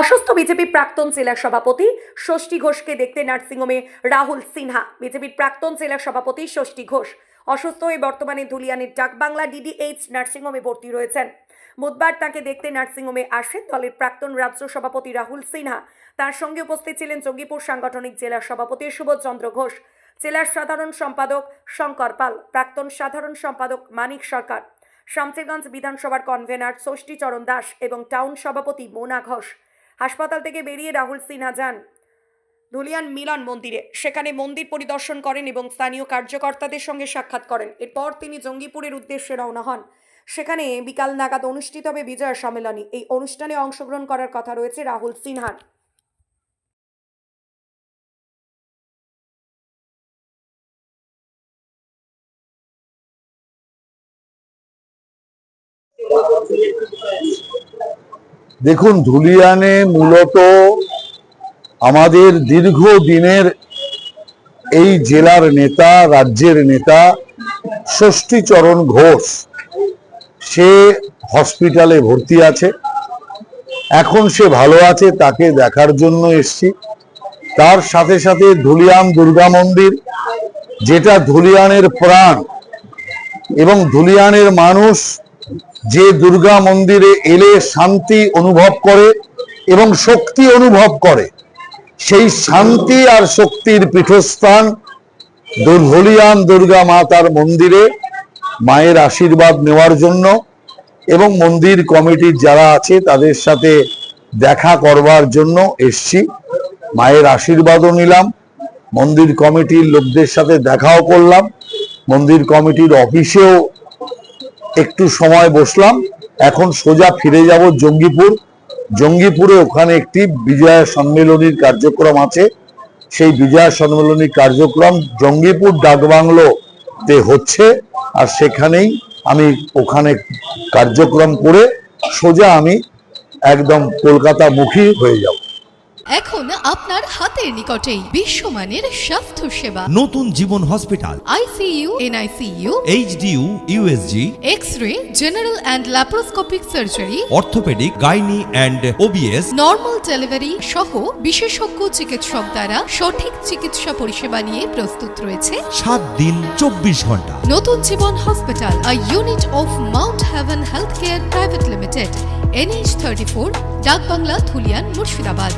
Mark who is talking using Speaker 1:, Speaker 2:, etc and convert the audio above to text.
Speaker 1: অসুস্থ বিজেপি প্রাক্তন জেলা সভাপতি ষষ্ঠী ঘোষকে দেখতে নার্সিংহোমে রাহুল সিনহা। বিজেপির প্রাক্তন জেলা সভাপতি ষষ্ঠী ঘোষ। অসুস্থ হয়ে বর্তমানে ধুলিয়ানের ডাকবাংলা ডিডিএইচ নার্সিংহোমে ভর্তি রয়েছেন। বুধবার তাকে দেখতে নার্সিংহোমে আসেন দলের প্রাক্তন রাজ্য সভাপতি রাহুল সিনহা। তার সঙ্গে উপস্থিত ছিলেন জঙ্গিপুর সাংগঠনিক জেলা সভাপতি সুবোধচন্দ্র ঘোষ, জেলার সাধারণ সম্পাদক শঙ্কর পাল, প্রাক্তন সাধারণ সম্পাদক মানিক সরকার শামচেরগঞ্জ বিধানসভার কনভেনার ষষ্ঠীচরণ দাস এবং টাউন সভাপতি মোনা ঘোষ। হাসপাতাল থেকে বেরিয়ে রাহুল সিনহা যান। ধুলিয়ান মিলন মন্দিরে। সেখানে মন্দির পরিদর্শন করেন এবং স্থানীয় কার্যকর্তাদের সঙ্গে সাক্ষাৎ করেন। এরপর তিনি জঙ্গিপুরের উদ্দেশ্যে রওনা হন। সেখানে বিকাল নাগাদ অনুষ্ঠিত হবে বিজয় সম্মেলনী। এই অনুষ্ঠানে অংশগ্রহণ করার কথা রয়েছে রাহুল সিনহার।
Speaker 2: দেখুন, ধুলিয়ানে মূলত আমাদের দীর্ঘ দিনের এই জেলার নেতা, রাজ্যের নেতা ষষ্ঠীচরণ ঘোষ, সে হসপিটালে ভর্তি আছে। এখন সে ভালো আছে, তাকে দেখার জন্য এসছি। তার সাথে সাথে ধুলিয়ান দুর্গা মন্দির, যেটা ধুলিয়ানের প্রাণ এবং ধুলিয়ানের মানুষ যে দুর্গা মন্দিরে এলে শান্তি অনুভব করে এবং শক্তি অনুভব করে, সেই শান্তি আর শক্তির পীঠস্থান ধুলিয়ান দুর্গা মাতার মন্দিরে মায়ের আশীর্বাদ নেওয়ার জন্য এবং মন্দির কমিটির যারা আছে তাদের সাথে দেখা করবার জন্য এসছি। মায়ের আশীর্বাদও নিলাম, মন্দির কমিটির লোকদের সাথে দেখাও করলাম, মন্দির কমিটির অফিসেও একটু সময় বসলাম। এখন সোজা ফিরে যাব জঙ্গিপুর। জঙ্গিপুরে ওখানে একটি বিজয়া সম্মেলনীর কার্যক্রম আছে। সেই বিজয়া সম্মেলনীর কার্যক্রম জঙ্গিপুর ডাকবাংলোতে হচ্ছে আর সেখানেই আমি ওখানে কার্যক্রম করে সোজা আমি একদম কলকাতা মুখী হয়ে যাব।
Speaker 3: এখন আপনার হাতের নিকটেই বিশ্বমানের স্বাস্থ্য সেবা।
Speaker 4: Natun Jibon hospital.
Speaker 3: ICU NICU
Speaker 4: HDU USG
Speaker 3: X ray general and laparoscopic surgery
Speaker 4: orthopaedic gynae and OBS
Speaker 3: normal delivery সহ বিশেষজ্ঞ চিকিৎসক দ্বারা সঠিক চিকিৎসা পরিষেবা নিয়ে প্রস্তুত রয়েছে।
Speaker 4: সাত দিন চব্বিশ ঘণ্টা।
Speaker 3: Natun Jibon hospital a unit of Mount Heaven health care private limited NH thirty four Dakbangla Dhulian Murshidabad.